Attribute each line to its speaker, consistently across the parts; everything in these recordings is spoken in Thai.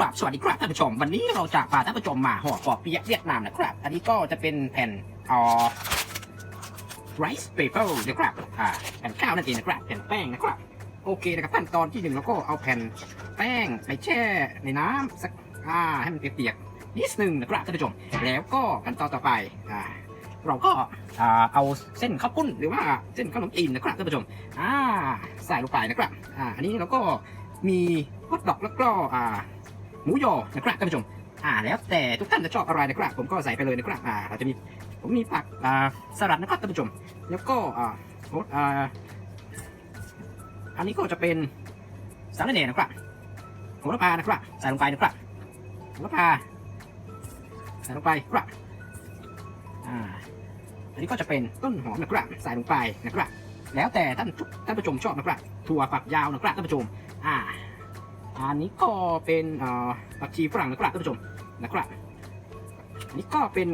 Speaker 1: ครับ สวัสดีครับท่านผู้ชม วันนี้เราจะพาท่านผู้ชมมาห่อปอเปียะเวียดนามนะครับ อันนี้ก็จะเป็นแผ่นอ่อ rice paper นะครับ อ่า แผ่นข้าวนั่นเองนะครับ แผ่นแป้งนะครับ โอเคนะครับขั้นตอนที่หนึ่งเราก็เอาแผ่นแป้งไปแช่ในน้ำสัก อ่า ให้มันเปียกๆ นิดนึงนะครับท่านผู้ชม แล้วก็ขั้นตอนต่อไป อ่า เราก็อ่าเอาเส้นข้าวปุ้นหรือว่าเส้นขนมจีนนะครับท่านผู้ชม อ่า ใส่ลงไปนะครับ อ่า อันนี้เราก็มีฮอทดอกแล้วก็อ่า หมูยอนะครับท่านผู้ชม อ่าแล้วแต่ทุกท่านจะชอบอะไรนะครับ ผมก็ใส่ไปเลยนะครับอ่าเราจะมีผมมีผักอ่าสลัดนะครับท่านผู้ชม แล้วก็อ่าโอ๊ตอ่าอันนี้ก็จะเป็นสารเนนะครับโหระพานะครับใส่ลงไปนะครับโหระพาใส่ลงไปครับอ่าอันนี้ก็จะเป็นต้นหอมนะครับใส่ลงไปนะครับ แล้วแต่ท่านทุกท่านผู้ชมชอบนะครับถั่วฝักยาวนะครับท่านผู้ชม อ่า อันนี้ก็เป็นผักชีฝรั่งนะครับท่านผู้ชมนะครับ อันนี้ก็เป็น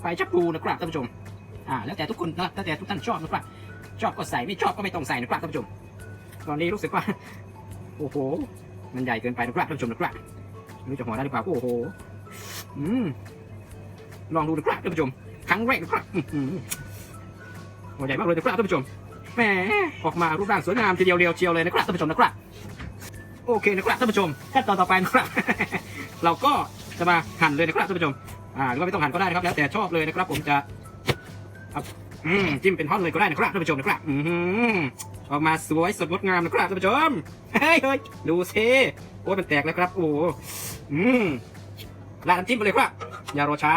Speaker 1: ใบชะพลูนะครับท่านผู้ชม อ่า แล้วแต่ทุกคนนะแล้วแต่ทุกท่านชอบนะครับ ชอบก็ใส่ไม่ชอบก็ไม่ต้องใส่นะครับท่านผู้ชม ตอนนี้รู้สึกว่า โอ้โห มันใหญ่เกินไปนะครับท่านผู้ชมนะครับไม่รู้จะหัวได้หรือเปล่าโอ้โห อืม ลองดูนะครับท่านผู้ชม ครั้งแรกนะครับอื้อหือหัวใหญ่มากเลยนะครับท่านผู้ชม แหม ออกมารูปร่างสวยงามทีเดียวเรียวเชียวเลยนะครับท่านผู้ชมนะครับ โอเคนะครับท่านผู้ชมขั้นตอนต่อไปนะครับ เราก็จะมาหั่นเลยนะครับท่านผู้ชมอ่าหรือว่าไม่ต้องหั่นก็ได้นะครับแล้วแต่ชอบเลยนะครับ ผมจะอืมจิ้มเป็นท่อนเลยก็ได้นะครับท่านผู้ชมนะครับอือหือออกมาสวยสดงดงามนะครับท่านผู้ชมเฮ้ยเฮ้ยดูสิโอ้ยมันแตกแล้วครับโอ้หอืมราดน้ำจิ้มไปเลยครับอย่ารอช้า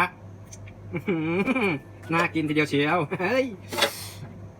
Speaker 1: น่ากินทีเดียวเชียวเฮ้ย